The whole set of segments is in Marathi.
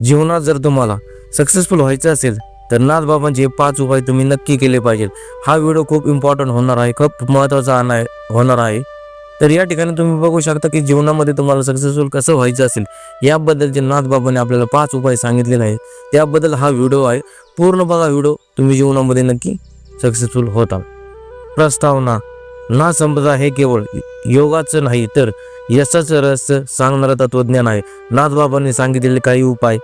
जीवनात जर तुम्हाला सक्सेसफुल व्हायचं असेल तर नाथबाबांचे पाच उपाय तुम्ही नक्की केले पाहिजेत हा व्हिडिओ खूप इम्पॉर्टंट होणार आहे खूप महत्त्वाचा आहे होणार आहे. तर या ठिकाणी तुम्ही बघू शकता की जीवनामध्ये तुम्हाला सक्सेसफुल कसं व्हायचं असेल याबद्दल जे नाथबाबांनी आपल्याला पाच उपाय सांगितलेले आहेत त्याबद्दल हा व्हिडिओ आहे. पूर्ण बघा व्हिडिओ तुम्ही जीवनामध्ये नक्की सक्सेसफुल होता. प्रस्तावना ना संपदा हे केवळ योगाचं नाही तर यशाचं रहस्य सांगणारं तत्वज्ञान आहे. नाथबाबांनी सांगितलेले काही उपाय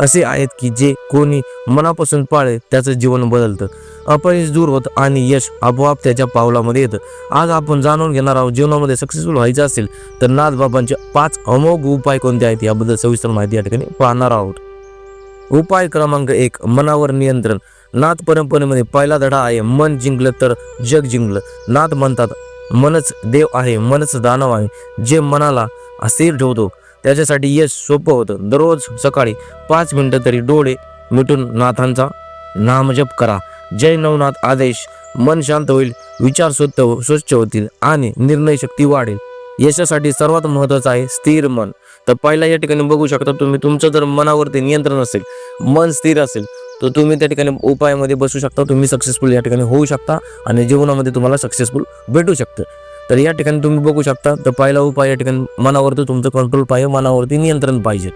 असे आहेत की जे कोणी मनापासून पाळे त्याचं जीवन बदलतं. अपयश दूर होतं आणि यश आपोआप त्याच्या पावलामध्ये येतं. आज आपण जाणून घेणार आहोत जीवनामध्ये सक्सेसफुल व्हायचं असेल तर नाथबाबांचे पाच अमोघ उपाय कोणते आहेत याबद्दल सविस्तर माहिती या ठिकाणी पाहणार आहोत. उपाय क्रमांक एक मनावर नियंत्रण. नाथ परंपरेमध्ये पहिला धडा आहे मन जिंकलं तर जग जिंकलं. नाथ म्हणतात मनच देव आहे मनच दानव आहे. जे मनाला अस्थिर ठेवतो त्याच्यासाठी यश सोपं होतं. दररोज सकाळी पाच मिनटं तरी डोळे मिटून नाथांचा नामजप करा. जय नवनाथ आदेश. मन शांत होईल विचार स्वच्छ स्वच्छ होतील आणि निर्णय शक्ती वाढेल. यशासाठी सर्वात महत्वाचं आहे स्थिर मन. तर पहिला या ठिकाणी बघू शकता तुम्ही तुमचं जर मनावरती नियंत्रण असेल मन स्थिर असेल तर तुम्ही त्या ठिकाणी उपायामध्ये बसू शकता. तुम्ही सक्सेसफुल या ठिकाणी होऊ शकता आणि जीवनामध्ये तुम्हाला सक्सेसफुल भेटू शकतं. तर या ठिकाणी तुम्ही बघू शकता तर पहिला उपाय या ठिकाणी मनावरती तुमचं कंट्रोल पाहिजे मनावरती नियंत्रण पाहिजे.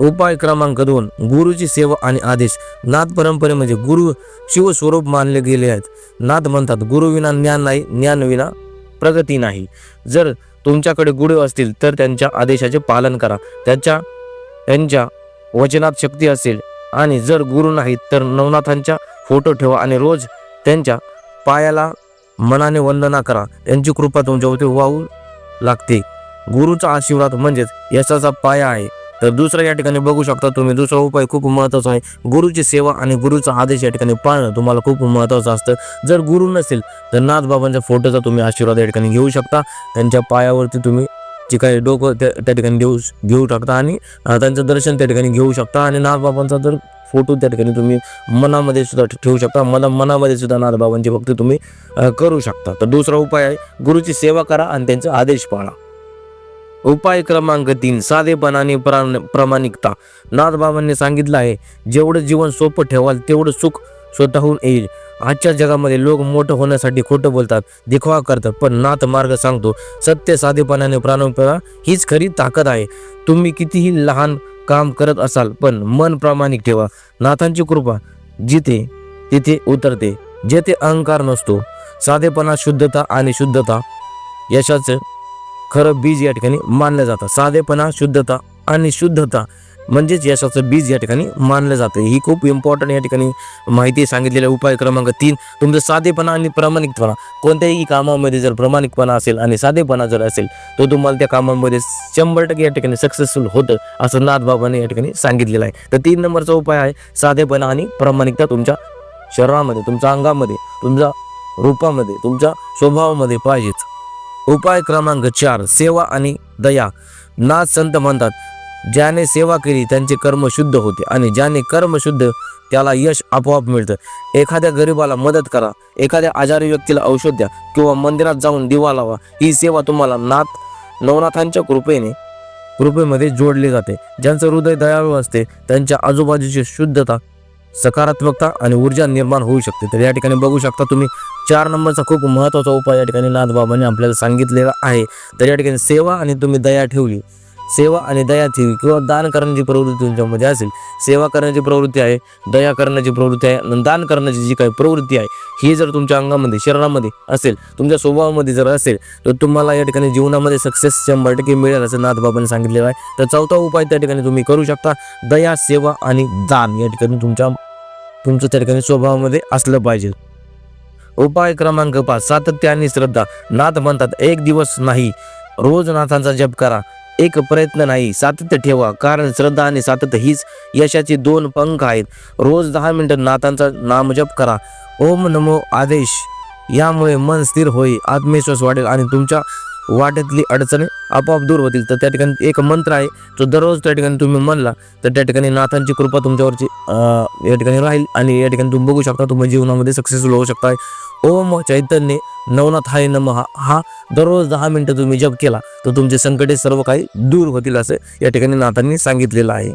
उपाय क्रमांक दोन गुरुची सेवा आणि आदेश. नाथ परंपरेमध्ये म्हणजे गुरु शिवस्वरूप मानले गेले आहेत. नाथ म्हणतात गुरुविना ज्ञान नाही ज्ञानविना प्रगती नाही. जर तुमच्याकडे गुरु असतील तर त्यांच्या आदेशाचे पालन करा. त्यांच्या त्यांच्या वचनात शक्ती असेल आणि जर गुरु नाहीत तर नवनाथांच्या फोटो ठेवा आणि रोज त्यांच्या पायाला मनाने वंदना करा. त्यांची कृपा तुमच्यावरती वाहू लागते. गुरुचा आशीर्वाद म्हणजेच यशाचा पाया आहे. तर दुसरा या ठिकाणी बघू शकता तुम्ही दुसरा उपाय खूप महत्त्वाचा आहे. गुरुची सेवा आणि गुरुचा आदेश या ठिकाणी पाळणं तुम्हाला खूप महत्त्वाचं असतं. जर गुरु नसेल तर नाथबाबांच्या फोटोचा तुम्ही आशीर्वाद या ठिकाणी घेऊ शकता. त्यांच्या पायावरती तुम्ही जे काही डोकं त्या त्या ठिकाणी देऊ घेऊ शकता आणि त्यांचं दर्शन त्या ठिकाणी घेऊ शकता. आणि नाथबाबांचा जर फोटो त्या ठिकाणी तुम्ही मनामध्ये सुद्धा ठेवू शकता. मना मनामध्ये सुद्धा नाथबाबांची भक्ती तुम्ही करू शकता. तर दुसरा उपाय आहे गुरुची सेवा करा आणि त्यांचा आदेश पाळा. उपाय क्रमांक तीन साधेपणाने प्राण प्रामाणिकता. नाथबाबांनी सांगितलं आहे जेवढं जीवन सोपं ठेवाल तेवढं सुख स्वतःहून येईल. आजच्या जगामध्ये लोक मोठं होण्यासाठी खोटं बोलतात दिखवा करतात पण नाथ मार्ग सांगतो सत्य साधेपणाने प्राणपणा हीच खरी ताकद आहे. तुम्ही कितीही लहान काम करत असाल पण मन प्रामाणिक ठेवा. नाथांची कृपा जिथे तिथे उतरते जेथे अहंकार नसतो. साधेपणा शुद्धता आणि शुद्धता यशाचं खरं बीज या ठिकाणी मानलं जातं. साधेपणा शुद्धता आणि शुद्धता म्हणजेच यशाचं बीज या ठिकाणी मानलं जातं. ही खूप इम्पॉर्टंट या ठिकाणी माहिती सांगितलेल्या उपाय क्रमांक तीन. तुमचं साधेपणा आणि प्रामाणिकपणा. कोणत्याही कामामध्ये जर प्रामाणिकपणा असेल आणि साधेपणा जर असेल तर तुम्हाला त्या कामामध्ये शंभर टक्के या ठिकाणी सक्सेसफुल होतं असं नाथबाबाने या ठिकाणी सांगितलेलं आहे. तर तीन नंबरचा उपाय आहे साधेपणा आणि प्रामाणिकता तुमच्या शरीरामध्ये तुमच्या अंगामध्ये तुमच्या रूपामध्ये तुमच्या स्वभावामध्ये पाहिजेच. उपाय क्रमांक चार सेवा आणि दया. नाथ संत म्हणतात ज्याने सेवा केली त्यांचे कर्म शुद्ध होते आणि ज्याने कर्म शुद्ध त्याला यश आपोआप मिळतं. एखाद्या गरीबाला मदत करा एखाद्या आजारी व्यक्तीला औषध द्या किंवा मंदिरात जाऊन दिवा लावा. ही सेवा तुम्हाला नाथ नवनाथांच्या कृपेने कृपेमध्ये जोडली जाते. ज्यांचं हृदय दयाळू असते त्यांच्या आजूबाजूची शुद्धता सकारात्मकता आणि ऊर्जा निर्माण होऊ शकते. तर या ठिकाणी बघू शकता तुम्ही चार नंबरचा खूप महत्त्वाचा उपाय या ठिकाणी नाथबाबांनी आपल्याला सांगितलेला आहे. तर या ठिकाणी सेवा आणि तुम्ही दया ठेवली. सेवा आणि दया ठेवली किंवा दान करण्याची प्रवृत्ती तुमच्यामध्ये असेल. सेवा करण्याची प्रवृत्ती आहे दया करण्याची प्रवृत्ती आहे आणि दान करण्याची जी काही प्रवृत्ती आहे ही जर तुमच्या अंगामध्ये शरीरामध्ये असेल तुमच्या स्वभावामध्ये जर असेल तर तुम्हाला या ठिकाणी जीवनामध्ये सक्सेस शंभर टक्के मिळेल असं नाथबाबांनी सांगितलेलं आहे. तर चौथा उपाय त्या ठिकाणी तुम्ही करू शकता. दया सेवा आणि दान या ठिकाणी तुमच्या तुमचं त्या ठिकाणी स्वभावामध्ये असलं पाहिजे. उपाय क्रमांक पाच सातत्य आणि श्रद्धा. नाथ म्हणतात एक दिवस नाही रोज नाथांचा जप करा. एक प्रयत्न नाही सातत्य ठेवा. कारण श्रद्धा आणि सातत्य हीच यशाची दोन पंख आहेत. रोज दहा मिनिटं नाथांचा नामजप करा. ओम नमो आदेश. यामुळे मन स्थिर होईल. आत्मविश्वास वाढेल आणि तुमच्या वाटेतली अडचणी आपोआप दूर होतील. तर त्या ठिकाणी एक मंत्र आहे तो दररोज त्या ठिकाणी तुम्ही म्हणला तर त्या ठिकाणी नाथांची कृपा तुमच्यावरची या ठिकाणी राहील आणि या ठिकाणी तुम्ही बघू शकता तुम्ही जीवनामध्ये सक्सेसफुल होऊ शकता ओम चैतन्य नवनाथ हाय नम. हा दररोज दहा मिनटं तुम्ही जप केला तर तुमचे संकटे सर्व काही दूर होतील असं या ठिकाणी नाथांनी सांगितलेलं आहे.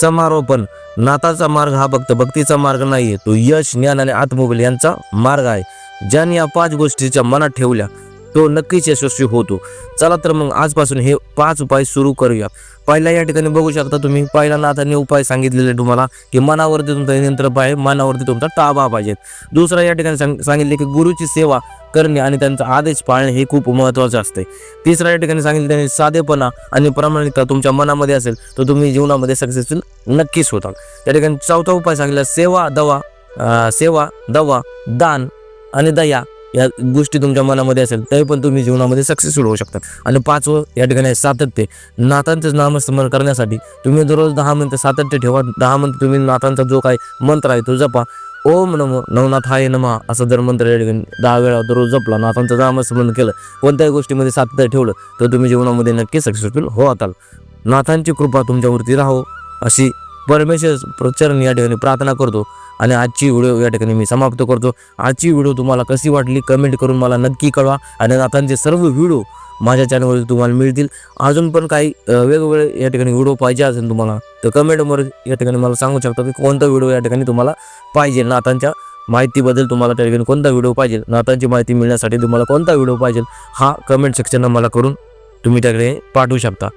समारोपण. नाथाचा मार्ग हा फक्त भक्तीचा मार्ग नाहीये तो यश ज्ञान आणि आत्मबल यांचा मार्ग आहे. ज्याने या पाच गोष्टीच्या मनात ठेवल्या तो नक्कीच यशस्वी होतो. चला तर मग आजपासून हे पाच उपाय सुरू करूया. पहिला या ठिकाणी बघू शकता तुम्ही. पहिला नाथाने उपाय सांगितलेले तुम्हाला की मनावरती तुमचा नियंत्रण पाहिजे मनावरती तुमचा ताबा पाहिजे. दुसरा या ठिकाणी सांग- सांगितले की गुरुची सेवा करणे आणि त्यांचा आदेश पाळणे हे खूप महत्त्वाचं असते. तिसरा या ठिकाणी सांगितले त्यांनी साधेपणा आणि प्रामाणिकता तुमच्या मनामध्ये असेल तर तुम्ही जीवनामध्ये सक्सेसफुल नक्कीच होता त्या ठिकाणी चौथा उपाय सांगितला सेवा दवा सेवा दवा दान आणि दया. या गोष्टी तुमच्या मनामध्ये असेल तरी पण तुम्ही जीवनामध्ये सक्सेसफुल होऊ शकता. आणि पाचवं या ठिकाणी आहे सातत्य. नाथांचं नामस्मरण करण्यासाठी तुम्ही दररोज दहा मिनटं सातत्य ठेवा. दहा मिनटं तुम्ही नाथांचा जो काही मंत्र आहे तो जपा. ओम नमो नवनाथाय नमः असं जर मंत्र या ठिकाणी दहा वेळा दररोज जपला नाथांचं नामस्मरण केलं कोणत्याही गोष्टीमध्ये सातत्य ठेवलं तर तुम्ही जीवनामध्ये नक्की सक्सेसफुल होताल. नाथांची कृपा तुमच्यावरती राहो अशी परमेश्वर प्रचरण या ठिकाणी प्रार्थना करतो आणि आजची व्हिडिओ या ठिकाणी मी समाप्त करतो. आजची व्हिडिओ तुम्हाला कशी वाटली कमेंट करून मला नक्की कळवा आणि नातांचे सर्व व्हिडिओ माझ्या चॅनलवर तुम्हाला मिळतील. अजून पण काही वेगवेगळे या ठिकाणी व्हिडिओ पाहिजे असेल तुम्हाला तर कमेंटवर या ठिकाणी मला सांगू शकता की कोणता व्हिडिओ या ठिकाणी तुम्हाला पाहिजे. नातांच्या माहितीबद्दल तुम्हाला त्या ठिकाणी कोणता व्हिडिओ पाहिजे नातांची माहिती मिळण्यासाठी तुम्हाला कोणता व्हिडिओ पाहिजे हा कमेंट सेक्शनला मला करून तुम्ही त्याकडे पाठवू शकता.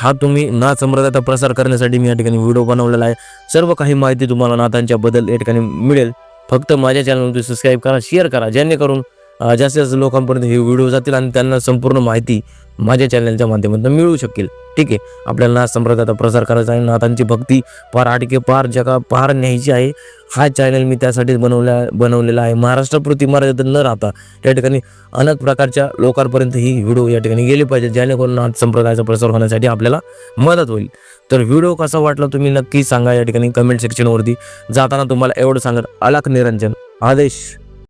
हा तुम्ही नाथ संप्रदायाचा प्रसार करण्यासाठी मी या ठिकाणी व्हिडिओ बनवलेला आहे. सर्व काही माहिती तुम्हाला नाथांच्या बद्दल या ठिकाणी मिळेल. फक्त माझ्या चॅनलवरती सबस्क्राईब करा शेअर करा जेणेकरून जास्तीत जास्त लोकांपर्यंत हे व्हिडिओ जातील आणि त्यांना संपूर्ण माहिती माझ्या चॅनलच्या माध्यमातून मिळू शकेल. ठीक आहे? आपल्याला नाथ संप्रदायाचा प्रसार करायचा आहे. नाथांची भक्ती पार आटके पार जगा पार न्यायची आहे. हा चॅनल मी त्यासाठीच बनवल्या बनवलेला आहे. महाराष्ट्रापुरती मर्यादित न राहता त्या ठिकाणी अनेक प्रकारच्या लोकांपर्यंत ही व्हिडिओ या ठिकाणी गेली पाहिजे. जेणेकरून नाथ संप्रदायाचा प्रसार होण्यासाठी आपल्याला मदत होईल. तर व्हिडिओ कसा वाटला तुम्ही नक्की सांगा या ठिकाणी कमेंट सेक्शनवरती जाताना तुम्हाला एवढं सांगत अलक निरंजन. आदेश.